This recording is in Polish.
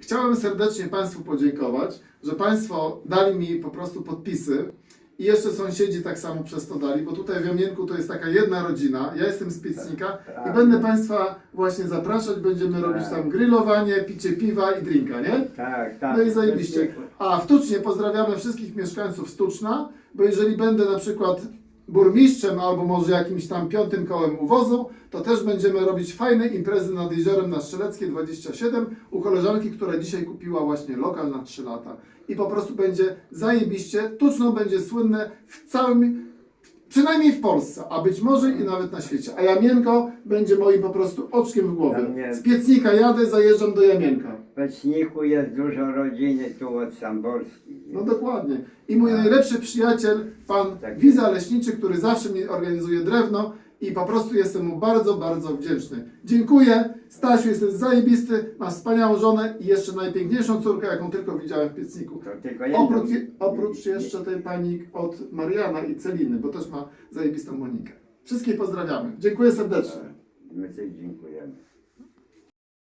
chciałem serdecznie Państwu podziękować, że Państwo dali mi po prostu podpisy i jeszcze sąsiedzi tak samo przez to dali, bo tutaj w Jamienku to jest taka jedna rodzina. Ja jestem z Piecnika i Tak. będę Państwa właśnie zapraszać. Będziemy robić tam grillowanie, picie piwa i drinka, nie? Tak, tak. No i zajebiście. A w Tucznie pozdrawiamy wszystkich mieszkańców Stuczna, bo jeżeli będę na przykład burmistrzem albo może jakimś tam piątym kołem uwozu, to też będziemy robić fajne imprezy nad jeziorem na Strzeleckie 27 u koleżanki, która dzisiaj kupiła właśnie lokal na 3 lata. I po prostu będzie zajebiście. Tuczno będzie słynne w całym, przynajmniej w Polsce, a być może i nawet na świecie. A Jamienko będzie moim po prostu oczkiem w głowie. Z Piecnika jadę, zajeżdżam do Jamienka. W Peczniku jest dużo rodziny tu od Samborskich. No dokładnie. I mój najlepszy przyjaciel, pan Tak. Wiza Leśniczy, który zawsze mi organizuje drewno i po prostu jestem mu bardzo, bardzo wdzięczny. Dziękuję. Stasiu, jesteś zajebisty, masz wspaniałą żonę i jeszcze najpiękniejszą córkę, jaką tylko widziałem w Piecniku. To tylko jedno- Oprócz, oprócz jeszcze tej pani od Mariana i Celiny, bo też ma zajebistą Monikę. Wszystkich pozdrawiamy. Dziękuję serdecznie. My też dziękujemy.